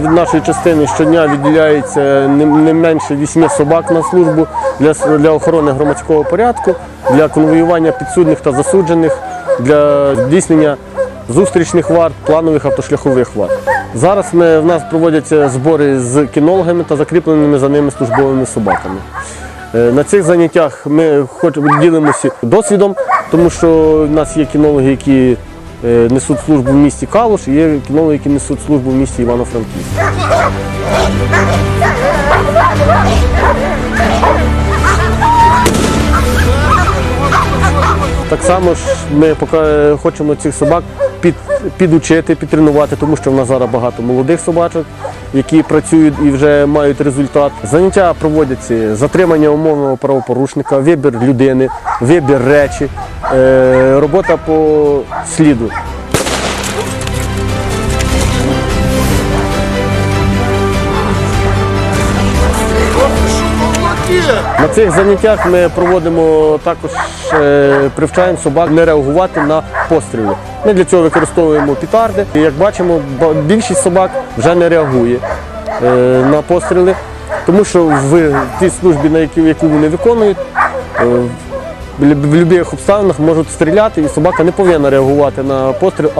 Від нашої частини щодня відділяється не, менше вісьми собак на службу для, охорони громадського порядку, для конвоювання підсудних та засуджених, для здійснення зустрічних варт, планових автошляхових варт. Зараз в нас проводяться збори з кінологами та закріпленими за ними службовими собаками. Е, На цих заняттях ми ділимося досвідом, тому що в нас є кінологи, які несуть службу в місті Калуш, і є кінологи, які несуть службу в місті Івано-Франківськ. Так само ж ми поки хочемо цих собак під, підучити, підтренувати, тому що в нас зараз багато молодих собачок, які працюють і вже мають результат. Заняття проводяться затримання умовного правопорушника, вибір людини, вибір речі, е, робота по сліду. На цих заняттях ми проводимо також е, привчаємо собак не реагувати на постріли. Ми для цього використовуємо пітарди. І, як бачимо, більшість собак вже не реагує е, на постріли, тому що в тій службі, на яку, вони виконують, е, в будь-яких обставинах можуть стріляти, і собака не повинна реагувати на постріл.